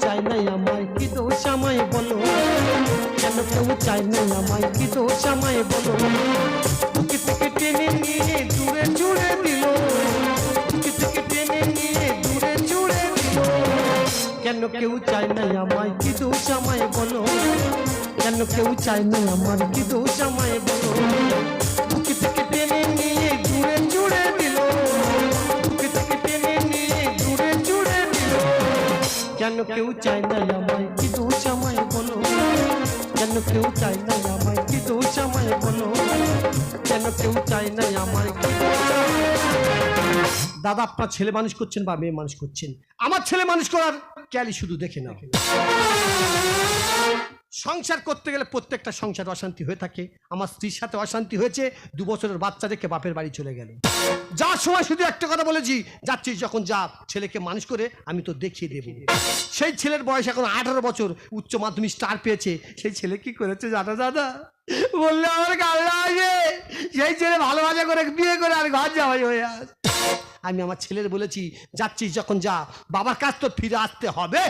চায় নাই আমায়, কি দোষ আমায় বলো? কেন কেউ চায় নাই আমায়, কি দোষ আমায় বলো? বুকে থেকে টেনে নিয়ে দূরে জুড়ে দিল। বুকে থেকে টেনে নিয়ে দূরে জুড়ে দিল। কেন কেউ চাই নাই আমায়, কি দোষ আমায় বলো? কেন কেউ চাই নাই আমার কি দোষ আমায় বলো? কেন কেউ চায় না আমায়, কি দোষ আমায় বলো? কেন কেউ চায় না আমায়, কি দোষ আমায় বলো? যেন কেউ চায় না আমায়- দাদা, আপনার ছেলে মানুষ করছেন বা মেয়ে মানুষ করছেন? আমার ছেলে মানুষ করার ক্যালি শুধু দেখে না সংসার করতে গেলে প্রত্যেকটা সংসার অশান্তি হয়ে থাকে। আমার স্ত্রীর সাথে অশান্তি হয়েছে, দু বছরের বাচ্চা রেখে বাপের বাড়ি চলে গেল। যাওয়ার সময় শুধু একটা কথা বলেছি, যাচ্ছিস যখন যা, ছেলেকে মানুষ করে আমি তো দেখিয়ে দেব। সেই ছেলের বয়স এখন আঠারো বছর, উচ্চ মাধ্যমিক স্টার পেয়েছে। সেই ছেলে কি করেছে জানা দাদা? বললে, আমার কান্না আছে। সেই ছেলে ভালোবাসা করে বিয়ে করে আর ঘর যাওয়াই হয়ে আস। আমি আমার ছেলের বলেছি, যাচ্ছিস যখন যা, বাবার কাছ তো ফিরে আসতে হবে।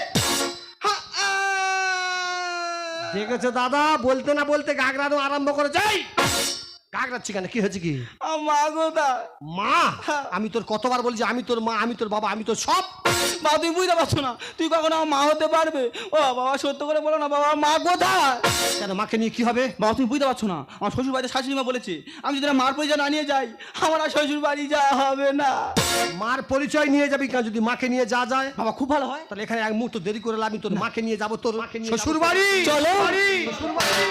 দেখেছ দাদা? বলতে না বলতে গাগড়ানো আরম্ভ করে যাই গাগড়াচ্ছি কেন কি হয়েছে কি? মা গোদা মা? আমি তোর কতবার বলছি আমি তোর মা আমি তোর বাবা আমি তোর সব। মা তুই বুঝতে পারছ না। তুই কখনো আমার মা হতে পারবে? ও বাবা সত্য করে বলো না বাবা মা কোথায়? কেন মাকে নিয়ে কি হবে? বাবা তুমি বুঝতে পারছ না। আমার শ্বশুর বাড়িতে শাশুড়ি মা বলেছে আমি যদি মার পয়সা না নিয়ে যাই আমার আর শ্বশুর বাড়ি যাওয়া হবে না। মার পরিচয় নিয়ে যাবি কেন যদি মাকে নিয়ে যা যায়? বাবা খুব ভালো হয়। তাহলে এখানে এক মুহূর্ত দেরি করে আমি তোর মাকে নিয়ে যাব তোর শ্বশুর বাড়ি! চলো। শ্বশুর বাড়ি!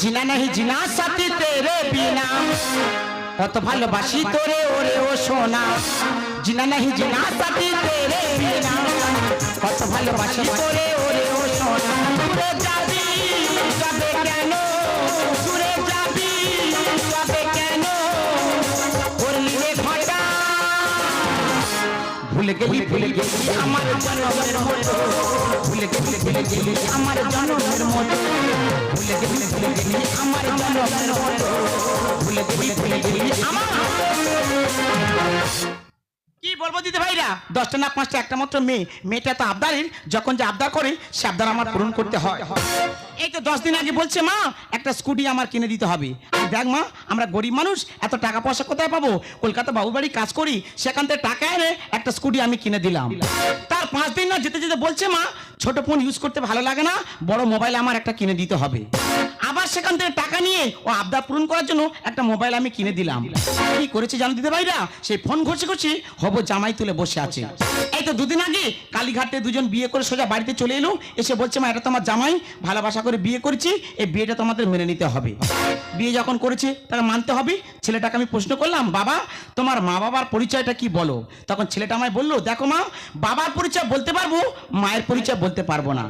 জিনা নাহি জিনা সাথী তেরে বিনা। কত ভালোবাসি তোরে, ওরে ও সোনা। জিনা নাহি জিনা সাথী তেরে বিনা। কত ভালোবাসি তোরে, ওরে ও সোনা। গেলি, ভুলে গেলি, আমার জন্মের মতো। ভুলে গেলি ভুলে গেলি, আমার জন্মের মতো। ভুলে গেলি ভুলে গেলি, আমার জন্মের মতো। ভুলে গেলি ভুলে গেলি, আমার কি বলব দিদি ভাইরা? দশটা না পাঁচটা একটা মাত্র মেয়ে। মেয়েটা তো আবদারের যখন যে আবদার করে, সে আবদার আমার পূরণ করতে হয়। এই তো দশ দিন আগে বলছে, মা, একটা স্কুটি আমার কিনে দিতে হবে। দেখ, মা, আমরা গরিব মানুষ, এত টাকা পয়সা কোথায় পাবো? কলকাতা বাবু বাড়ি কাজ করি, সেখান থেকে টাকা এনে একটা স্কুটি আমি কিনে দিলাম। তার পাঁচ দিন না যেতে যেতে বলছে, মা, ছোট ফোন ইউজ করতে ভালো লাগে না, বড় মোবাইল আমার একটা কিনে দিতে হবে। আবার সেখান থেকে টাকা নিয়ে ও আবদার পূরণ করার জন্য একটা মোবাইল আমি কিনে দিলাম। কি করেছে জানো দিতে ভাইরা? সেই ফোন ঘষে ঘষে হব জামাই তুলে বসে আছে। এই তো দুদিন আগে কালীঘাটে দুজন বিয়ে করে সোজা বাড়িতে চলে এলো। এসে বলছে, মা, এটা তোমার জামাই। ভালোবাসা করে বিয়ে করেছি। এই বিয়েটা তোমাদের মেনে নিতে হবে। বিয়ে যখন করেছে, তারা মানতে হবে। ছেলেটাকে আমি প্রশ্ন করলাম, বাবা, তোমার মা বাবার পরিচয়টা কি বলো? তখন ছেলেটা আমায় বলল, দেখো মা, বাবার পরিচয় বলতে পারব, মায়ের পরিচয় বলতে পারব না।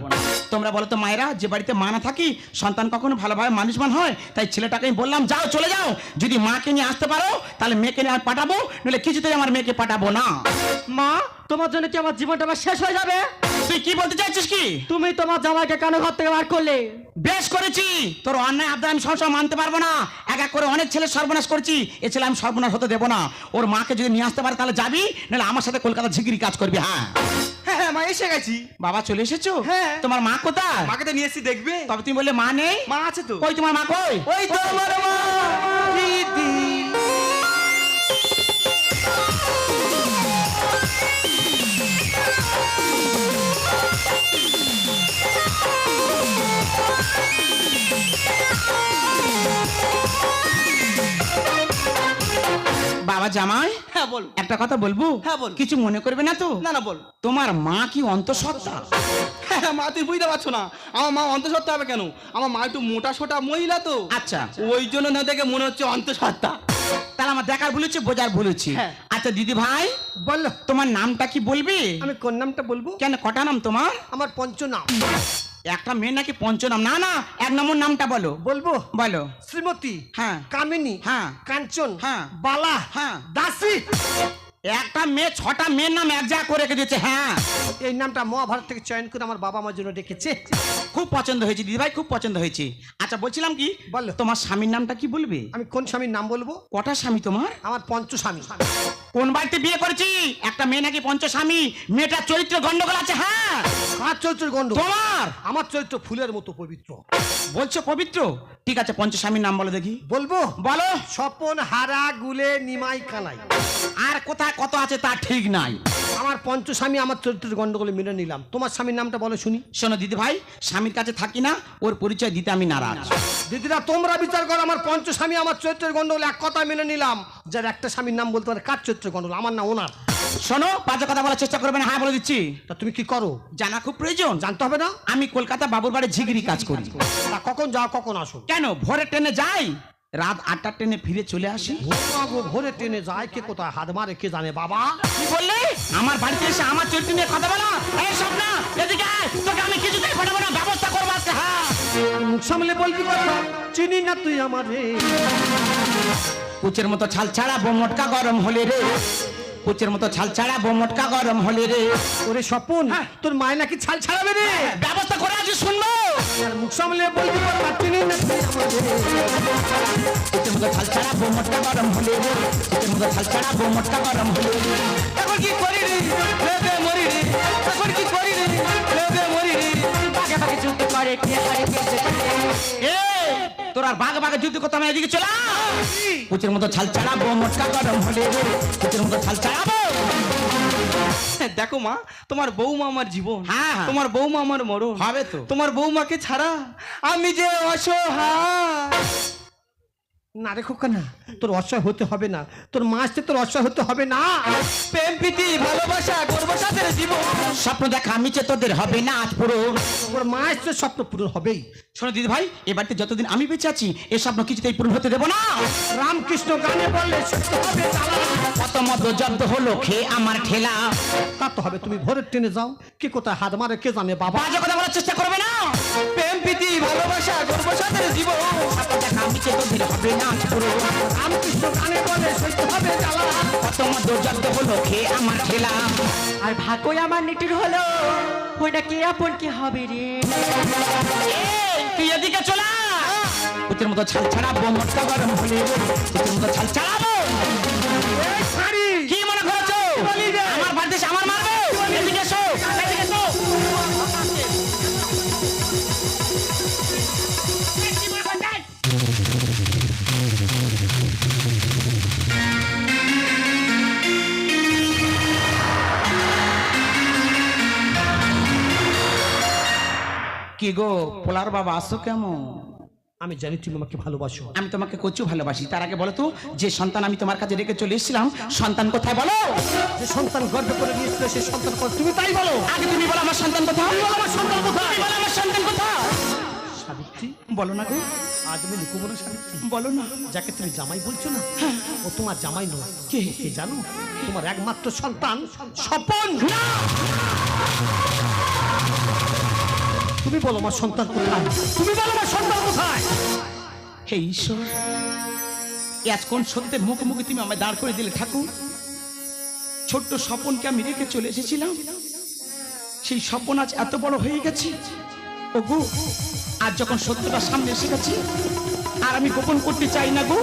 তোমরা বলো তো মায়েরা, যে বাড়িতে মা না থাকি, সন্তান কখনো ভালোভাবে মানুষমান হয় তাই ছেলেটাকে আমি বললাম যাও চলে যাও। যদি মাকে নিয়ে আসতে পারো তাহলে মেয়েকে নিয়ে আমি পাঠাবো নইলে কিছুতেই আমার মেয়েকে পাঠাবো না। মা তোমার জন্য কি আমার জীবনটা আবার শেষ হয়ে যাবে? তুই কি বলতে চাইছিস কি? তুমি তোমার জামাইকে কেন ঘর থেকে বার করলে। বেশ করেছি। তোর অন্যায় আবদার আমি সবসময় মানতে পারব না। এক এক করে অনেক ছেলে সর্বনাশ করেছি। এ ছেলে আমি সর্বনাশ হতে দেবো না। ওর মাকে যদি নিয়ে আসতে পারে তাহলে যাবি নাহলে আমার সাথে কলকাতা ঝিগিরি কাজ করবি হ্যাঁ। মা এসে গেছি। বাবা চলে এসেছ? হ্যাঁ। তোমার মা কোথায়? মাকে তো নিয়ে এসছি দেখবে? তবে তুমি বললে মা নেই? মা আছে তো। কই তোমার মা কই? ওই তো। আমার মা। দিদি। বাবা জামাই হ্যাঁ বল একটা কথা বলব? হ্যাঁ, বল। কিছু মনে করবে না তো? না না বল তোমার মা কি অন্তঃসত্ত্বা? হ্যাঁ মা তুই বুঝতে পারছ না। আমার মা অন্তঃসত্ত্বা হবে কেন? আমার মা একটু মোটা সোটা মহিলা তো। আচ্ছা। ওই জন্য না দেখে মনে হচ্ছে অন্তঃসত্ত্বা। তাহলে আমার দেখার ভুলেছে বোঝার ভুলেছি হ্যাঁ। আচ্ছা দিদি ভাই বলল তোমার নামটা কি বলবি? আমি কোন নামটা বলব? কেন কটা নাম তোমার? আমার পঞ্চনাম। একটা মেয়ে নাকি পঞ্চনাম না না এক নম্বর নামটা বলো বলব বলো শ্রীমতী হ্যাঁ কামিনী হ্যাঁ। কাঞ্চন হ্যাঁ। বালা হ্যাঁ। দাসী একটা মেয়ে ছটা মেয়ের নাম এক জায়গা করে রেখে দিয়েছে হ্যাঁ। এই নামটা মহাভারত থেকে চয়ন করে আমার বাবা মার জন্য ডেকেছে। খুব পছন্দ হয়েছে দিদিভাই খুব পছন্দ হয়েছে। আচ্ছা বলছিলাম কি বলো। তোমার স্বামীর নামটা কি বলবে? আমি কোন স্বামীর নাম বলব? কটা স্বামী তোমার? আমার পঞ্চ স্বামী কোন বাড়িতে বিয়ে করেছি? একটা মেয়ে নাকি পঞ্চস্বামী? মেয়েটার চরিত্র গন্ডগোল আছে হ্যাঁ। কার চরিত্র গন্ড তোমার? আমার চরিত্র ফুলের মতো পবিত্র। বলছো পবিত্র? ঠিক আছে পঞ্চস্বামীর নাম বলে দেখি। বলব? বলো। স্বপন হারা গুলে নিমাই কানাই। আর কোথায় কত আছে তা ঠিক নাই। আমার পঞ্চ স্বামী আমার চরিত্রের গন্ডগোলে মেনে নিলাম। তোমার স্বামীর নামটা বলো শুনি। শোনো দিদি ভাই স্বামীর কাছে থাকি না ওর পরিচয় দিতে আমি নারাজ। দিদিরা তোমরা বিচার করো আমার পঞ্চ স্বামী আমার চরিত্রের গন্ডগোল এক কথা মেনে নিলাম। যার একটা স্বামীর নাম বলতে পারে কার চরিত্রের গন্ডগোল? আমার না ওনার। শোনো বাজে কথা বলার চেষ্টা করবে না। হ্যাঁ বলে দিচ্ছি। তা তুমি কি করো? জানা খুব প্রয়োজন জানতে হবে না। আমি কলকাতা বাবুর বাড়ি ঝিগিরি কাজ করি। তা কখন যাও কখন আসো? কেন? ভোরে ট্রেনে যাই? রাত আটটার ট্রেনে ফিরে চলে আসি। ভোরে ট্রেনে যায়? কে কোথায়? হাত মারে কে জানে? বাবা? কি বললে? আমার বাড়িতে এসে আমার চরিত্র নিয়ে কথা বলো। এই স্বপ্না এদিকে আয়, তোকে আমি কিছুতেই পাঠাবো না। ব্যবস্থা করব আজকে। হ্যাঁ। মুখ সামলে বলবি কথা? চিনি না তুই আমার। রে কুচের মতো ছাল ছাড়া বোমটকা গরম হলে রে। কুচের মতো ছাল ছাড়া বোমটকা গরম হলে রে। ওরে স্বপন তোর মায় নাকি ছাল ছাড়াবে রে? ব্যবস্থা করে আছি শুনব। মুখ সামলে বলবি কথা চিনি না তুই আমার রে কুচের মতো ছাল ছাড়া বোমটকা গরম হলে রে। কুচের মতো ছাল ছাড়া বোমটকা গরম হলে রে। এখন কি করি রে? লেবে মরি রে। এখন কি করি রে? লেবে মরি রে। বাগে বাগে যুদ্ধ করে কে হারে কে এ তোর আর বাঘ বাঘে যুদ্ধ করতে আমি এদিকে চলা কুচের মতো ছাল ছাড়াবো মোটকা গরম হলে রে। কুচের মতো ছাল ছাড়াবো। দেখো মা তোমার বৌমা আমার জীবন। হ্যাঁ, হ্যাঁ। তোমার বৌমা আমার মরণ। হবে তো। তোমার বৌমাকে ছাড়া আমি যে অসহায়। না রে খোকা না। তোর অসহায় হতে হবে না। তোর তোর অসহায় হতে হবে না। প্রেম প্রীতি ভালোবাসা গর্ব জীবন। স্বপ্ন দেখা মিছে তোদের হবে না আজ পুরো। তোর স্বপ্ন পূরণ হবেই। শোনো দিদি ভাই যতদিন আমি বেঁচে আছি এ স্বপ্ন কিছুতেই পূরণ হতে দেবো না। রামকৃষ্ণ গানে বললে সত্য হবে জ্বালা। কত মতো জব্দ হলো খেয়ে আমার ঠেলা। তা তো হবে তুমি ভোরের ট্রেনে যাও। কে কোথায় হাত মারে কে জানে বাবা। বাজে কথা বলার চেষ্টা করবে না। প্রেম প্রীতি ভালোবাসা গর্ব জীবন। স্বপ্ন দেখা মিছে তোদের হবে না। আজ পুরো রামকৃষ্ণ গানে বলে সত্য হবে জ্বালা কত মতো হলো খেয়ে আমার ঠেলা? আর ভাগ্যই আমার নিটির হলো ওইটা কে আপন কি হবে রে? তুই এদিকে চলা কুচের মতো ছাল ছাড়াবো মোটকা গরম হলে মতো ছাল ছাড়াবো কি মনে করছ? আমার আমার মারবে? এদিকে এসো এদিকে এসো। কি গো? পোলার বাবা আসো কেমন? আমি জানি তুমি আমাকে ভালোবাসো। আমি তোমাকে কচু ভালোবাসি। তার আগে বলো তো যে সন্তান আমি তোমার কাছে রেখে চলে এসেছিলাম সন্তান কোথায় বলো? যে সন্তান গর্ব করে নিয়েছিল সেই সন্তান তুমি তাই বলো। আগে তুমি বলো আমার সন্তান কোথায়? বলো আমার সন্তান কোথায়? তুমি বলো আমার সন্তান কোথায়? সাবিত্রী বলো না গো। আজ আমি লুকোবো না সাবিত্রী। বলো না। যাকে তুমি জামাই বলছো না ও তোমার জামাই নয়। কে? কে জানো? তোমার একমাত্র সন্তান স্বপন। তুমি বলো আমার সন্তান কোথায়? তুমি বলো আমার সন্তান কোথায়? হে ঈশ্বর আজ কোন সত্যের মুখোমুখি তুমি আমায় দাঁড় করে দিলে ঠাকুর? ছোট্ট স্বপনকে আমি রেখে চলে এসেছিলাম। সেই স্বপন আজ এত বড় হয়ে গেছে। ও গো আজ যখন সত্যটা সামনে এসে গেছে আর আমি গোপন করতে চাই না গো।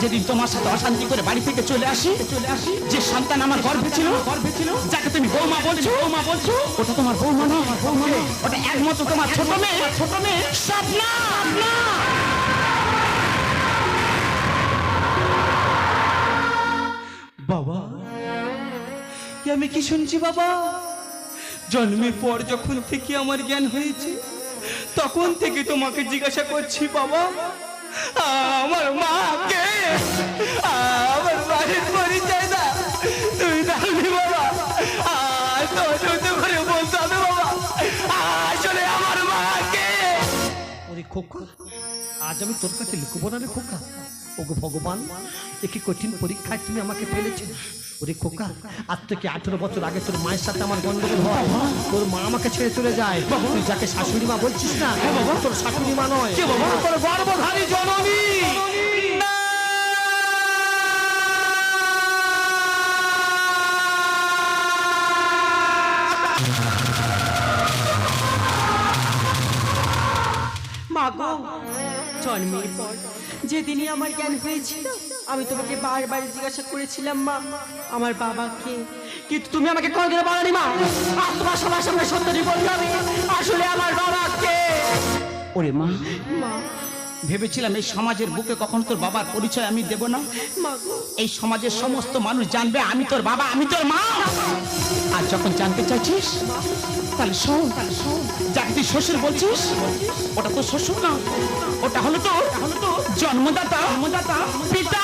যেদিন তোমার সাথে অশান্তি করে বাড়ি থেকে চলে আসি চলে আসি যে সন্তান আমার গর্ভে ছিল গর্ভে ছিল যাকে তুমি বৌমা বলছো বৌমা বলছো ওটা তোমার বৌমা না আমার বৌমা না ওটা একমাত্র তোমার ছোট মেয়ে ছোট মেয়ে স্বপ্না স্বপ্না। বাবা আমি কি শুনছি বাবা? জন্মের পর যখন থেকে আমার জ্ঞান হয়েছে, তখন থেকে তোমাকে জিজ্ঞাসা করছি বাবা আমার মাকে, আমার বাড়ির পরিচয় না তুই জানবি বাবা আর তো করে বলতে হবে বাবা, আসলে আমার মাকে। ওরে খোকা, আজ আমি তোর কাছে লুকোবো না রে খোকা। ওগো ভগবান একই কঠিন পরীক্ষায় তুমি আমাকে ফেলেছো ওরে খোকা আজ থেকে আঠেরো বছর আগে তোর মায়ের সাথে আমার গন্ডগোল হয়। তোর মা আমাকে ছেড়ে চলে যায়। তুই যাকে শাশুড়ি মা বলছিস না তোর শাশুড়ি মা নয়। তোর গর্ভধারী জননী। যেদিনই আমার জ্ঞান হয়েছিল আমি তোমাকে বারবার জিজ্ঞাসা করেছিলাম মা আমার বাবাকে। কিন্তু তুমি আমাকে কোনোদিনও বলনি মা। আর তোমার সবার সামনে সত্যি বলতে হবে আসলে আমার বাবাকে ওরে মা মা। ভেবেছিলাম এই সমাজের বুকে কখন তোর বাবার পরিচয় আমি দেব না। এই সমাজের সমস্ত মানুষ জানবে আমি তোর বাবা আমি তোর মা। আর যখন জানতে চাইছিস তাহলে শোন তাহলে শোন। যাকে তুই শ্বশুর বলছিস ওটা তোর শ্বশুর না। ওটা হলো তো হলো তো জন্মদাতা। জন্মদাতা। পিতা।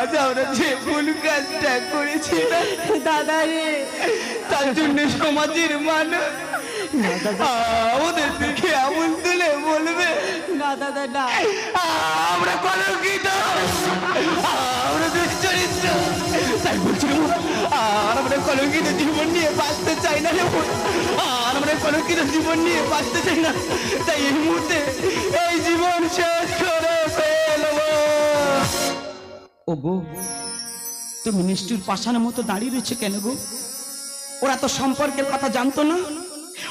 আজ আমরা যে ভুল কাজটা করেছিলাম দাদা রে। তার জন্য সমাজের মানুষ আমাদের দেখে আমল তুলে বলবে না দাদা না আমরা কলঙ্কিত আমরা দুশ্চরিত্র তাই বলছিলাম আর আমরা কলঙ্কিত জীবন নিয়ে বাঁচতে চাই না আর আমরা কলঙ্কিত জীবন নিয়ে বাঁচতে চাই না তাই এই মুহূর্তে এই জীবন শেষ করে ফেলব ও গো তুমি নিষ্ঠুর পাষাণের মতো দাঁড়িয়ে রয়েছে কেন গো? ওরা তো সম্পর্কের কথা জানতো না।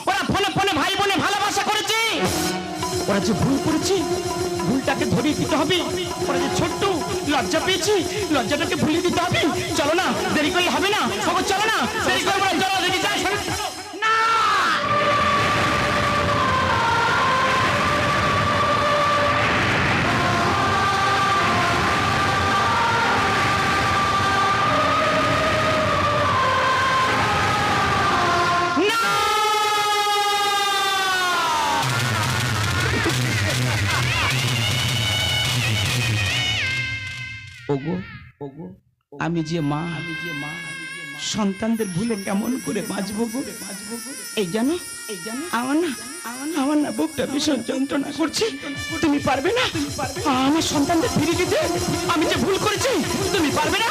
ওরা ফোনে ফোনে ভাই বোনে ভালোবাসা করেছে। ওরা যে ভুল করেছে, ভুলটাকে ধরিয়ে দিতে হবে। ওরা যে ছোট্ট, লজ্জা পেয়েছি, লজ্জাটাকে ভুলিয়ে দিতে হবে। চলো না, দেরি করলে হবে না। খবর চলো না, দেরি করব চলো দেরি ওগো ওগো আমি যে মা আমি যে মা সন্তানদের ভুলে কেমন করে বাঁচবো গো? বাঁচবো এই জানো এই জানো। আমার না আমার না আমার না বুকটা ভীষণ যন্ত্রণা করছে। তুমি পারবে না। আমার সন্তানদের ফিরিয়ে দিতে আমি যে ভুল করেছি তুমি পারবে না?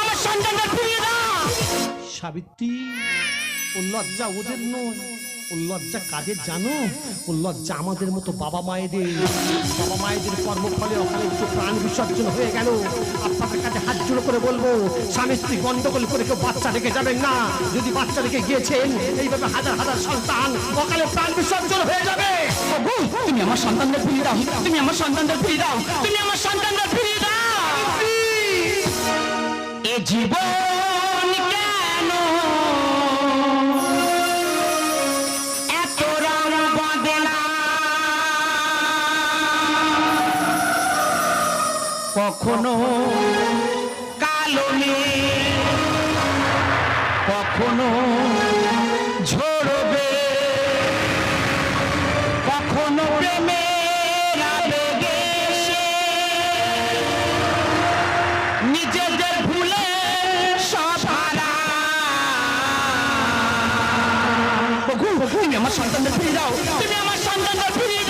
আমার সন্তানদের ফিরিয়ে দাও। সাবিত্রী। ও লজ্জা ওদের নয়। ও লজ্জা কাদের জানো? ও লজ্জা আমাদের মতো বাবা মায়েদের। বাবা মায়েদের কর্মফলে ওখানে একটু প্রাণ বিসর্জন হয়ে গেল। আপনাদের কাছে হাত জোড়ো করে বলব, স্বামী স্ত্রী গন্ডগোল করে কেউ বাচ্চা রেখে যাবেন না। যদি বাচ্চা রেখে গিয়েছেন, এইভাবে হাজার হাজার সন্তান অকালে প্রাণ বিসর্জন হয়ে যাবে। তুমি আমার সন্তানদের ফিরিয়ে দাও। তুমি আমার সন্তানদের ফিরিয়ে দাও। তুমি আমার সন্তানদের ফিরিয়ে দাও। এ জীবন কখনো কালো কখনো ঝরবে কখনো সে নিজেদের ভুলে সব হারা ওগো, তুমি আমার সন্তানদের ফিরিয়ে দাও। তুমি আমার সন্তানদের ফিরিয়ে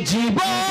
জীবন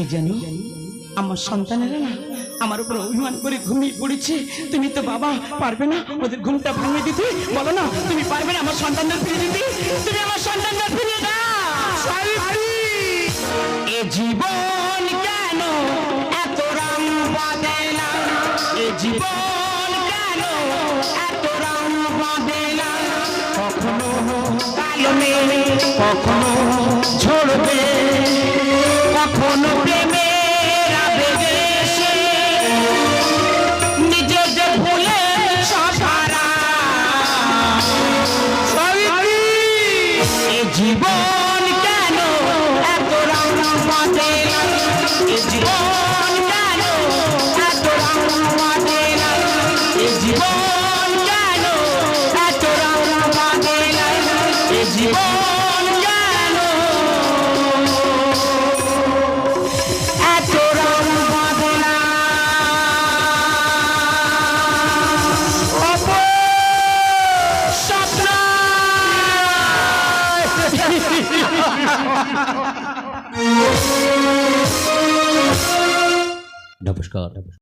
এই জানি আমার সন্তানেরা না আমার উপর অভিমান করে ঘুমিয়ে পড়েছে। তুমি তো বাবা পারবে না ওদের ঘুমটা ভাঙিয়ে দিতে। বলো না তুমি পারবে না আমার সন্তানদের ফিরিয়ে দিতে? তুমি আমার সন্তানদের ফিরিয়ে দাও। এ জীবন কেন এত রং বাঁধে না? এ জীবন কখনো ڈالر